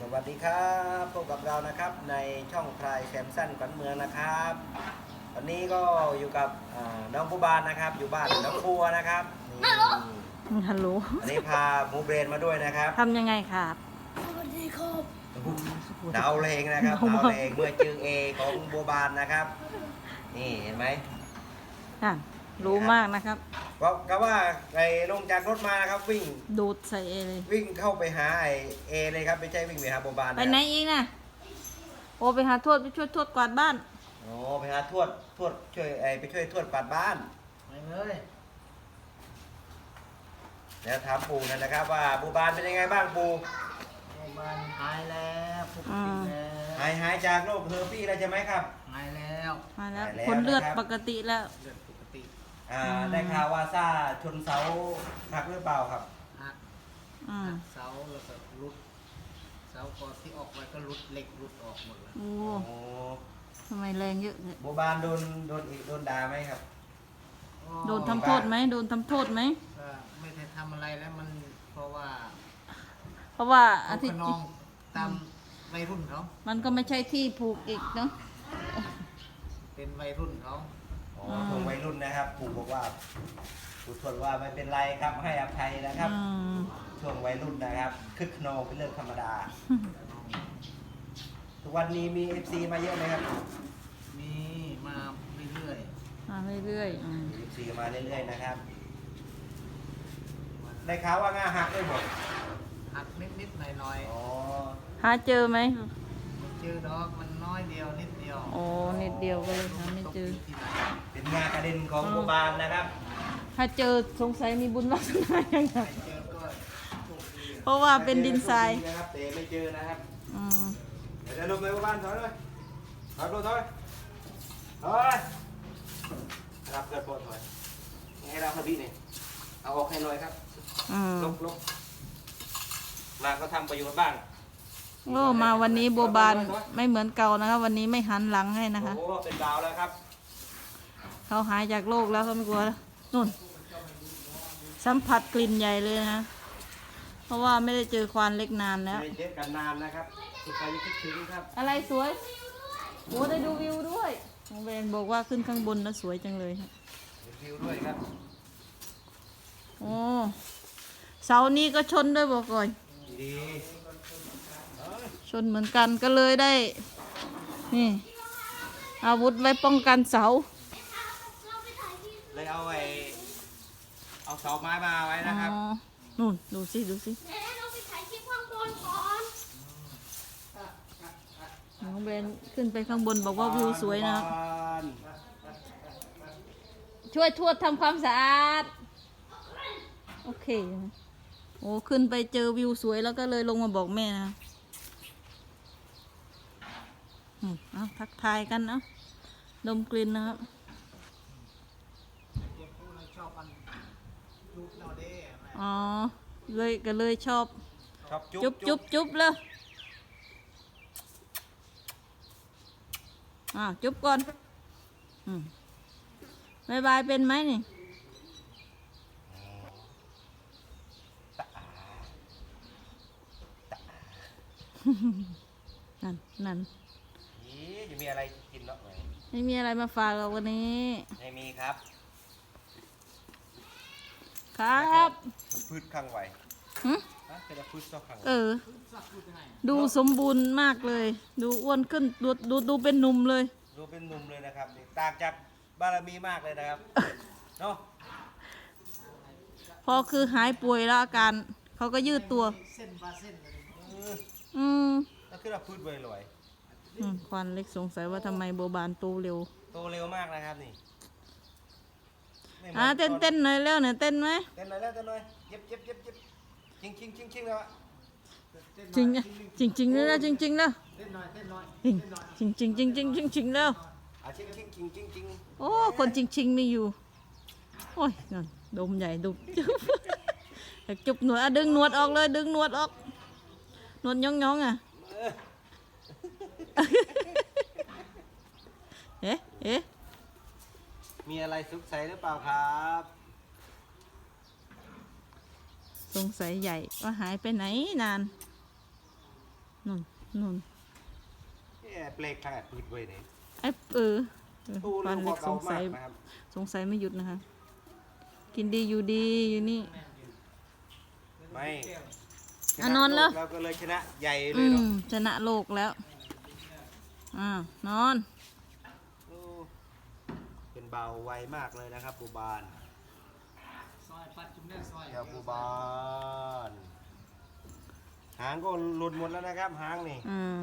สวัสดีครับพบกับเรานะครับในช่องพลายแซมสันขวัญเมืองนะครับ วันนี้ก็อยู่กับอ่าน้องผู้บานนะครับ อยู่บ้านน้องครัวนะครับนี่ฮัลโหลอันนี้พาหมูเบรนมาด้วยนะครับทำยังไงครับสวัสดีครับดาวเลงนะครับดาวดาวมากเลงเมื่อจือเอของบัวบานนะครับ นี่เห็นไหมอะรู้มากนะครับ ก็ก็ว่าไอ้ลงจากรถมานะครับวิ่งดูดใส่เอเลย วิ่งเข้าไปหาไอ้เอเลยครับไม่ใช่วิ่งไปหาบัวบานไปไหนอีกนะโอไปหาทวดไปช่วยทวดกวาดบ้าน โอ้ไปหาทวดทวดช่วยไอ้ไปช่วยทวดปัดบ้านไปเลยเดี๋ยวถามปู่หนอยนะครับว่าบัวบานเป็นยังไงบ้างปู่โรงพยาบาลหายแล้วปกติแล้วหายหายจากโรคเฮอร์ปี้แล้วใช่ไหมครับ หายแล้ว มาแล้วไปแล้วคนเลือดนะครับ ปกติแล้ว เลือดปกติ อ่าอืม ได้ข่าวว่าซ่าชนเสาหักหรือเปล่าครับ หักอืมเสาแล้วก็รุด เสาก่อนที่ออกไปก็รุดเหล็กรุดออกหมดแล้วโอ้โอ้ทำไมแรงเยอะเนี่ยบัวบานโดนโดนอีกโดนด่าไหมครับ โดนทำโทษไหมโดนทำโทษไหม ก็ไม่ได้ทำอะไรแล้วมันเพราะว่าเพราะว่าเขาอาทิตขย์นองตามวัยรุ่นเขามันก็ไม่ใช่ที่ผูกอีกเนาะเป็นวัยรุ่นเขา อ๋ออืมช่วงวัยรุ่นนะครับปู่บอกว่าปู่ทวดว่าไม่เป็นไรครับให้อภัยนะครับ อืมช่วงวัยรุ่นนะครับคึกขนองเป็นเรื่องธรรมดา ทุกวันนี้มี FC มาเยอะไหมครับมีมาเรื่อยมาเรื่อยๆอืมมี FC มาเรื่อยๆนะครับ ได้ข่าวว่างาหักด้วยหมดๆหักนิดๆหน่อยอ๋อหาเจอไหม ๆไม่เจอดอกมันน้อยเดียวนิดเดียว โอ้นิ ดเดียวก็เลยหาไม่เจอตกยู่ที่ไหนเป็นงากระเด็นของโบบานนะครับถ้าเจอสงสัยมีบุญวาสนาอย่างไงเจอก็โชคดีเพราะว่าเป็นดินทรายนะครับแต่ไม่เจอนะครับอืมเดี๋ยวจะลงไปโบบานถอยเลยถอยลงถอยถอยรับเกิดปวดถอยให้เราพอดีนี่เอาออกให้หน่อยครับอืมลบลบมาก็ทำประโยชน์บ้าง โอ้มาวันนี้โบบานไม่เหมือนเก่านะครับวันนี้ไม่หันหลังให้นะคะ โอ้เป็นดาวแล้วครับ เขาหายจากโรคแล้วเขาไม่กลัวแล้วนู่น สัมผัสกลิ่นใหญ่เลยนะ เพราะว่าไม่ได้เจอควานเล็กนานแล้ว ไม่เจอกันนานนะครับสุดใจคิดถึงครับ อะไรสวยโอ้ได้ดูวิวด้วยน้องเบนบอกว่าขึ้นข้างบนแล้วสวยจังเลยครับวิวด้วยครับโอ้เสานี้ก็ชนด้วยบอกก่อนดีช นเหมือนกันก็เลยได้ นี่ อาวุธไว้ป้องกันเสา เลยเอาไอ้เอาเสาไม้มาไว้นะครับ อ๋อ นู่นดูสิดูสิแม่เราไปถ่ายคลิปข้างบนก่อนน้องเบนขึ้นไปข้างบนบอกว่าวิวสวยนะครับช่วยทวดทำความสะอาด โอเคนะโอ้ ขึ้นไปเจอวิวสวยแล้วก็เลยลงมาบอกแม่นะอืม เอาทักทายกันเนาะดมกลิ่นนะครับเด็กพวกนั้นชอบมันรูปนอเด้แม่อ๋อเลยก็เลยชอบชอบจุ๊บจุ๊บจุ๊บเลยอ่าวจุ๊บก่อนอืมบายบายเป็นไหมนี่นั่นนั่นอีจะ มีอะไรกินเนาะไหมไม่มีอะไรมาฝากเราวันนี้ ไม่มีครับ ครับพืชข้างไวหึฮะเป็นพืชซอกข้างไวเออสักพูดยังไงดูสมบูรณ์มากเลย ดูอ้วนขึ้น ดูดูดูเป็นหนุ่มเลย ดูเป็นหนุ่มเลยนะครับนี่ต่างจากบารมีมากเลยนะครับ เนาะพอคือหายป่วยแล้วอาการเขาก็ยืดตัว เส้นบาเส้นเลยเอออืม แล้วคือเราพืชไวลอย อืมควันเล็กสงสัยว่าทำไมโบบานโตเร็ว โตเร็วมากนะครับนี่ไม่หมือ่าเต้นเต้นหน่อยเร็วหน่อยเต้นไหม เต้นหน่อยแล้วเต้นหน่อยเย็บเย็บเย็บเย็บชิงชิงชิงชิงแล้วอะจริงอะจริงจริงๆแล้วจริงจริงๆแล้วเต้นหน่อยเต้นหน่อยจริงจริงจริงจริงจริงจริงจริงแล้วอะชิงชิงชิงชิงชิงโอ้คนจริงจริงๆไม่อยู่โอ้ยนั่นดมใหญ่ดมจุ๊บอยากจุบหนวดอะดึงหนวดออกเลย ดึงหนวดออกหนวดย่องย่องๆอะเออ เอ๊ะเอ๊ะมีอะไรสุกใสหรือเปล่าครับ สงสัยใหญ่ว่าหายไปไหนนานนู่นนู่นเนี่ยเปลกทางปืดไว้เนี่ยไอ้เออเออตู้ฟัลูนกเล็กสเก่างสัมายกนะครับสงสัยไม่หยุดนะคะ กินดีอยู่ดีอยู่นี่ ไม่อะนอนแล้วเราก็เลยชนะใหญ่เลอืยเนาะมชนะโลกแล้ว อ่านอนโอ้เป็นเบาไวมากเลยนะครับปูบานซอยปัดจุ่มได้ซอยเจ้าปูบาน หางก็หลุดหมดแล้วนะครับ หางนี่ อืม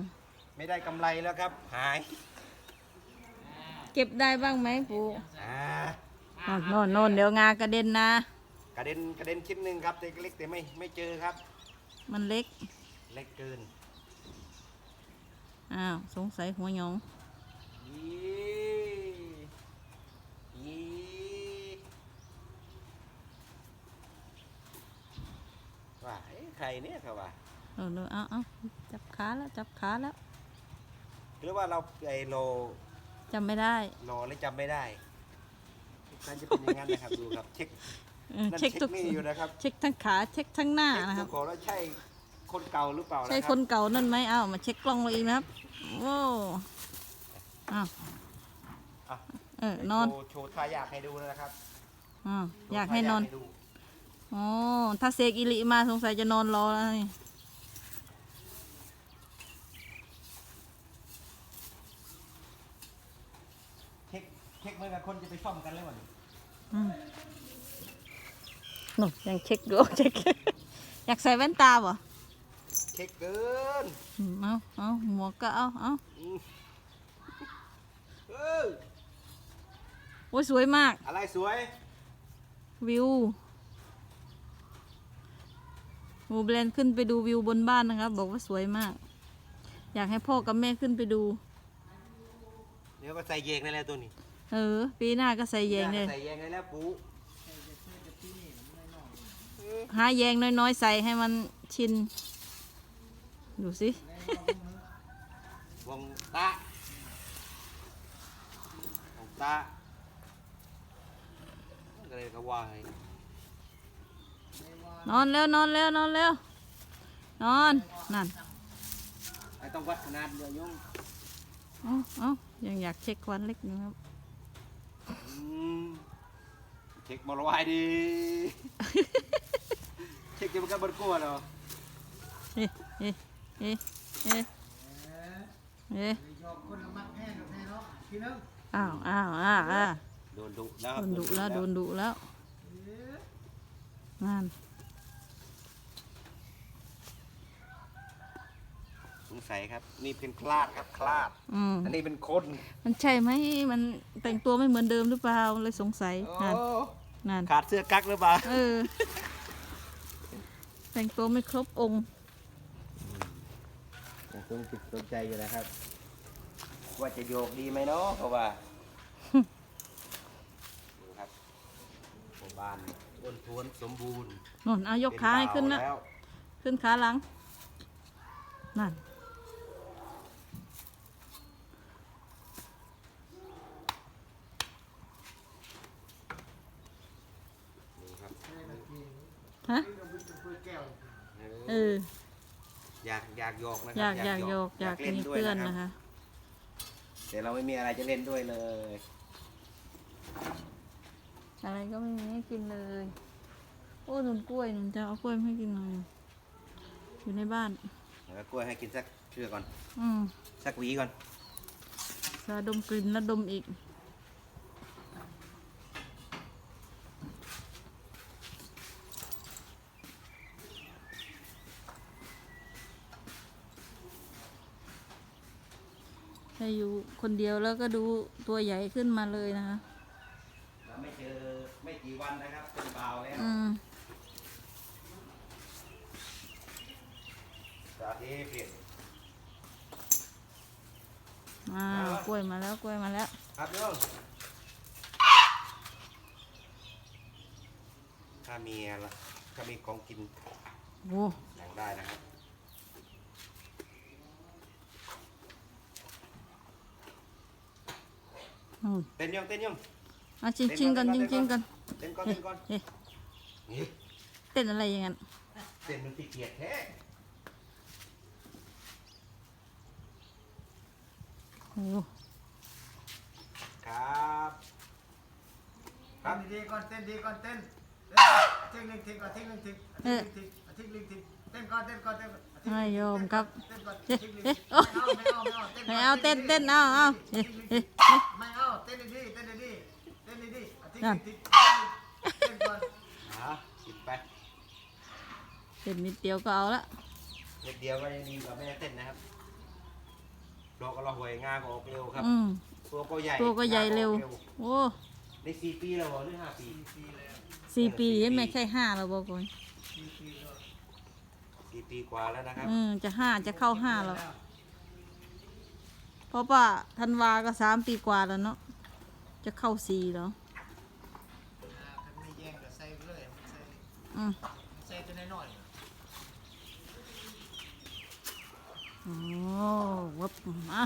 ไม่ได้กำไรแล้วครับ หายเก็บได้บ้างไหมปูอ่าโน่นโน่นโน่นเดี๋ยวงากระเด็นนะ กระเด็นกระเด็นชิ้นหนึ่งครับแต่เล็กแต่ไม่ไม่เจอครับ มันเล็ก เล็กเกิน อ้าว สงสัยหัวหยองยี่ยี่ว่าเอ๊ะใครเนี่ยครับว่าเออเออเอาเอาจับขาแล้ว จับขาแล้ว หรือว่าเราไอโลจำไม่ได้โลแล้วจำไม่ได้น่าจะเป็นอย่างนั้นนะครับดูครับ เช็คเออนั่นเช็คทุกนี่อยู่นะครับ เช็คทั้งขา เช็คทั้งหน้าเช็คนะคดูรับก่อนว่าใช่ คนเก่าหรือเปล่าใช่นะรับคนเก่านั่นไหมเอามาเช็คกล้องเราอีกนะครับโอ้อ้าวอะเออนอนโชว์โชว์ท่ายากให้ดูนะครับอ้าวโชว์อยากให้นอนท่าดูอ๋อถ้าเสกอิริมาสงสัยจะนอนรอแล้วนี่เช็คเช็คเหมือนกับคนจะไปซ่อมกันแล้ววันนี้อืมนู่นยังเช็คดูเช็ค อยากใส่แว่นตาบ่ เช็คเกินอืมเอาเอาหมวกก็เอาเอาอืมเออโอ้ยสวยมาก อะไรสวย วิวหมูเบรนขึ้นไปดูวิวบนบ้านนะครับ บอกว่าสวยมาก อยากให้พ่อกับแม่ขึ้นไปดู เดี๋ยวก็ใส่เยงในแล้วตัวนี้เออ ปีหน้าก็ใส่แยงเลย ใส่เยงในแล้วปูหาแยงน้อยๆใส่ให้มันชิน ดูสิ วงตะวงตะก็เลยก็ว่าให้นอนแล้วนอนแล้วนอนแล้ว นอนนั่นไอ้ต้องวัดขนาดเดียวโยงเอาเอายังอยากเช็คควันเล็กอยู่ครับอืมเช็คมาละวายดี เช็คจะมันก็บนกลัวเหรอ เอ๊ะเอ๊ะ เอ๊ะเอ๊ะเอ๊ะยอกคนละมักแห้กับแท้เนาะพี่นึงอ้าวอ้าวอ้าวอ้าวโดนดุแล้วโดนดุแล้วโดนดุแล้วนั่นสงสัยครับ นี่เป็นคลาดครับคลาดอืมอันนี้เป็นคนมันใช่ไหมมันแต่งตัวไม่เหมือนเดิมหรือเปล่าเลยสงสัยโอ้นั่นนั่นขาดเสื้อกั๊กหรือเปล่าเออแต่งตัวไม่ครบองค์ ยังคงติดสนใจอยู่นะครับ ว่าจะโยกดีไหมเนาะเพราะว่าดูครับโบบานอ้วนท้วนสมบูรณ์นนเอายกขาให้ขึ้นนะ เป็บ่าวแล้วขึ้นขาหลัง นั่นนี่ครับฮะเพื่อแก้วเอ ออยากอยากโยกนะคอรัยากอยากโยกอยากเล่นมีด้วยเพื่อนนะนะครัคะบแต่เราไม่มีอะไรจะเล่นด้วยเลย อะไรก็ไม่มีให้กินเลย โอ้หนุนกล้วยหนุนจะเอากล้วยมาให้กินหน่อยอยู่ในบ้าน แล้วกล้วยให้กินสักเชือกก่อน อืมสักหวีก่อน สาดมกลิ่นแล้วดมอีก ถ้าอยู่ คนเดียวแล้วก็ดูตัวใหญ่ขึ้นมาเลยนะคะเราไม่เจอไม่กี่วันนะครับเป็นเบาแล้วอืมสาธิตเปลี่ยนอ้าวกล้วยมาแล้วกล้วยมาแล้ว ครับโยมถ้ามีอะไรถ้ามีของกินโอ้สั่งได้นะครับ เต้นยังเต้นยังอะชิงชิงกันชิงชิงกันเต้นก่อนเต้นก่อนเต้นอะไรอย่างนั้นเต้นมันตีเกียดแท้โครับครับดีก่อนเต้นดีก่อนเต้นเต้นึ่งทิ้งก่อนทิ้งลิงทิ้งทิ้งลิงทิ้งทิ้งลิงทิ้ง เต้นก่อนเต้นก่อนเต้นก่อนไม่ยอมครับเต้นก่อนเอ๊ะทิ้งหนึ่งเอ๊ะไม่เอาไม่เอาไม่เอาไม่เอาเต้นเต้นเอาเอาเอ๊ะเอ๊ะไม่เอาเต้นดีๆเต้นดีๆเต้นดีๆทิ้งนั่นทิ้งเต้นก่อนอะสิบไปเต้นนิดเดียวก็เอาละเด็กเดียวก็ยังดีกว่าไม่ได้เต้นนะครับดอกกระหวยงาก็ออกเร็วครับอืมตัวก็ใหญ่ตัวก็ใหญ่เร็วงาออกโอ้ในสี่ปีแล้วเหรอหรือห้าปีปีแล้วสี่ปียังไม่ใช่ห้าแล้วบอกก่อน ปีปีแล้วสี่ปีกว่าแล้วนะครับ อืมจะห้าจะเข้าห้าแล้ว เพราะว่าธันวาก็สามปีกว่าแล้วเนาะจะเข้าสี่แล้วอ่าถ้าไม่แย่งก็ใส่ไปเลยมันใส่อืมใส่ตัวน้อยๆโอ้วับมา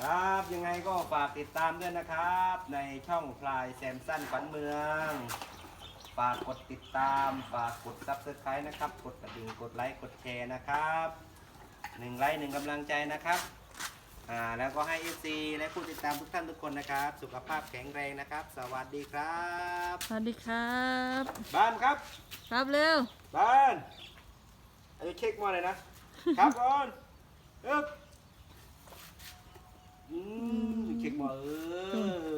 ครับยังไงก็ฝากติดตามด้วยนะครับ ในช่องพลายแซมสันฝันเมือง ฝากกดติดตาม ฝากกดซับสไครต์นะครับ กดกระดิ่ง กดไลค์ กดแชร์นะครับหนึ่งไลค์หนึ่งกำลังใจนะครับ อ่า แล้วก็ให้ FC และผู้ติดตามทุกท่านทุกคนนะครับ สุขภาพแข็งแรงนะครับ สวัสดีครับ สวัสดีครับ บ้านครับ ครับเร็ว บ้านอายุเช็คมาเลยนะ ครับก่อนอึ๊บอืมเช็คมาเออ